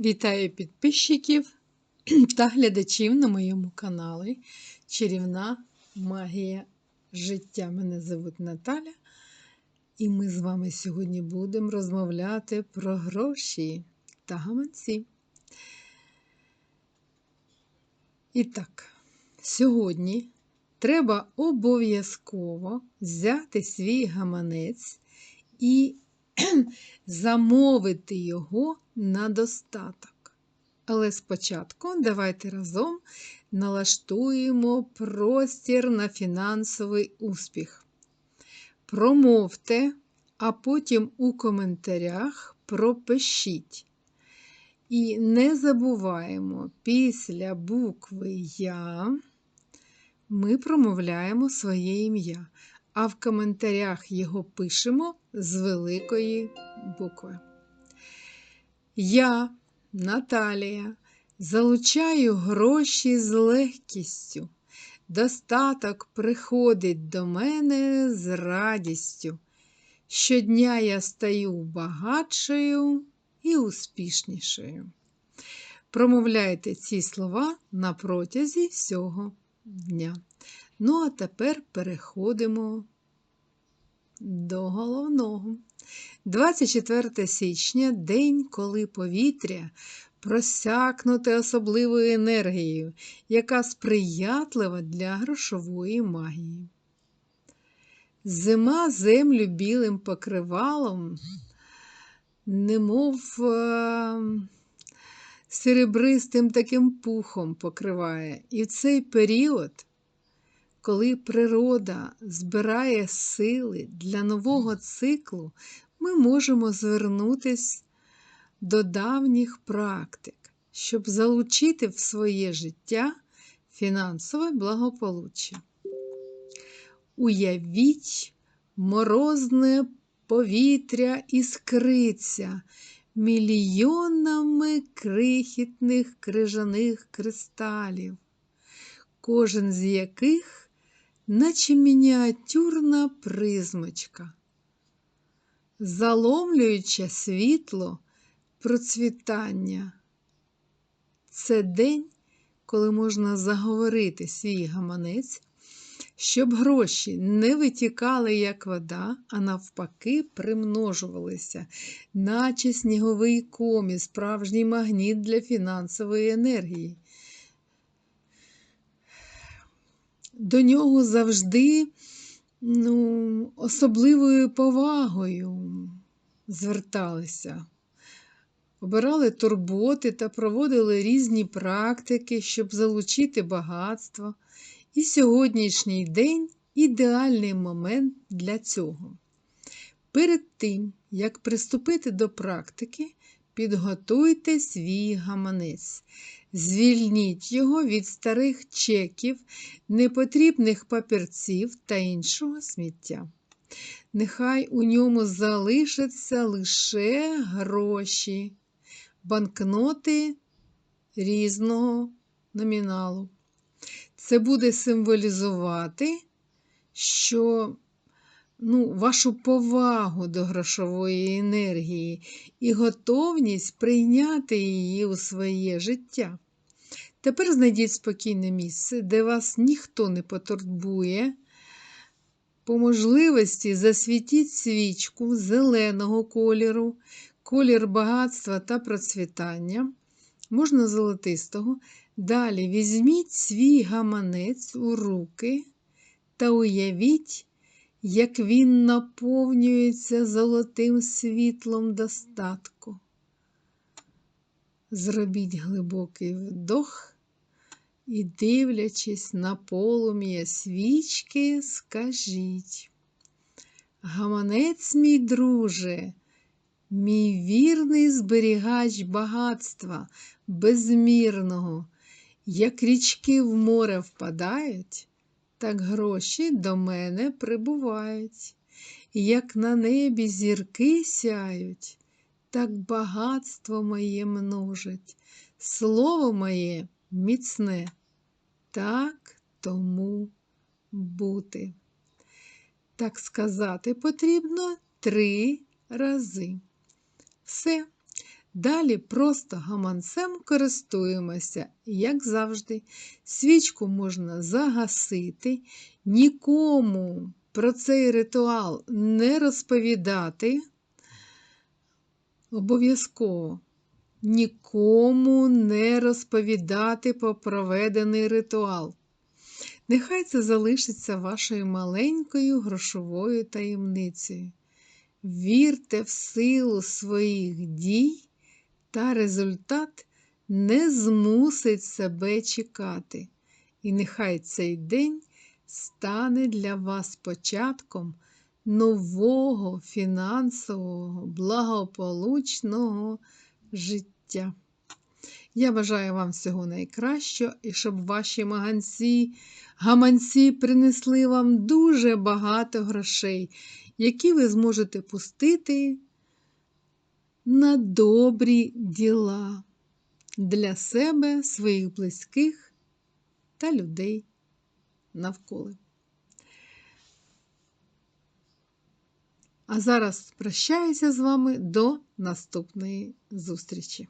Вітаю підписчиків та глядачів на моєму каналі Чарівна Магія життя. Мене звуть Наталя, і ми з вами сьогодні будемо розмовляти про гроші та гаманці. І так, сьогодні треба обов'язково взяти свій гаманець і замовити його на достаток. Але спочатку давайте разом налаштуємо простір на фінансовий успіх. Промовте, а потім у коментарях пропишіть. І не забуваємо, після букви Я ми промовляємо своє ім'я, а в коментарях його пишемо з великої букви. Я, Наталія, залучаю гроші з легкістю. Достаток приходить до мене з радістю. Щодня я стаю багатшою і успішнішою. Промовляйте ці слова на протязі всього дня. Ну, а тепер переходимо до головного. 24 січня день, коли повітря просякнуте особливою енергією, яка сприятлива для грошової магії. Зима землю білим покривалом, немов е серебристим таким пухом покриває. І в цей період коли природа збирає сили для нового циклу, ми можемо звернутися до давніх практик, щоб залучити в своє життя фінансове благополуччя. Уявіть, морозне повітря іскриться мільйонами крихітних крижаних кристалів, кожен з яких наче мініатюрна призмочка, заломлююче світло процвітання. Це день, коли можна заговорити свій гаманець, щоб гроші не витікали, як вода, а навпаки, примножувалися, наче сніговий комі, справжній магніт для фінансової енергії. До нього завжди ну, особливою повагою зверталися. Обирали турботи та проводили різні практики, щоб залучити багатство. І сьогоднішній день ідеальний момент для цього. Перед тим, як приступити до практики, підготуйте свій гаманець. Звільніть його від старих чеків, непотрібних папірців та іншого сміття. Нехай у ньому залишаться лише гроші, банкноти різного номіналу. Це буде символізувати, що ну, вашу повагу до грошової енергії і готовність прийняти її у своє життя. Тепер знайдіть спокійне місце, де вас ніхто не потурбує. По можливості засвітіть свічку зеленого кольору, колір багатства та процвітання, можна золотистого. Далі візьміть свій гаманець у руки та уявіть, як він наповнюється золотим світлом достатку. Зробіть глибокий вдох і, дивлячись на полум'я свічки, скажіть. Гаманець, мій друже, мій вірний зберігач багатства безмірного, як річки в море впадають, так гроші до мене прибувають. Як на небі зірки сяють, так багатство моє множить, слово моє міцне, так тому бути. Так сказати потрібно три рази. Все. Далі просто гаманцем користуємося, як завжди. Свічку можна загасити, нікому про цей ритуал не розповідати. Обов'язково нікому не розповідати про проведений ритуал. Нехай це залишиться вашою маленькою грошовою таємницею. Вірте в силу своїх дій, та результат не змусить себе чекати. І нехай цей день стане для вас початком нового фінансового, благополучного життя. Я бажаю вам всього найкращого і щоб ваші маганці, гаманці принесли вам дуже багато грошей, які ви зможете пустити на добрі діла для себе, своїх близьких та людей навколо. А зараз прощаюся з вами до наступної зустрічі.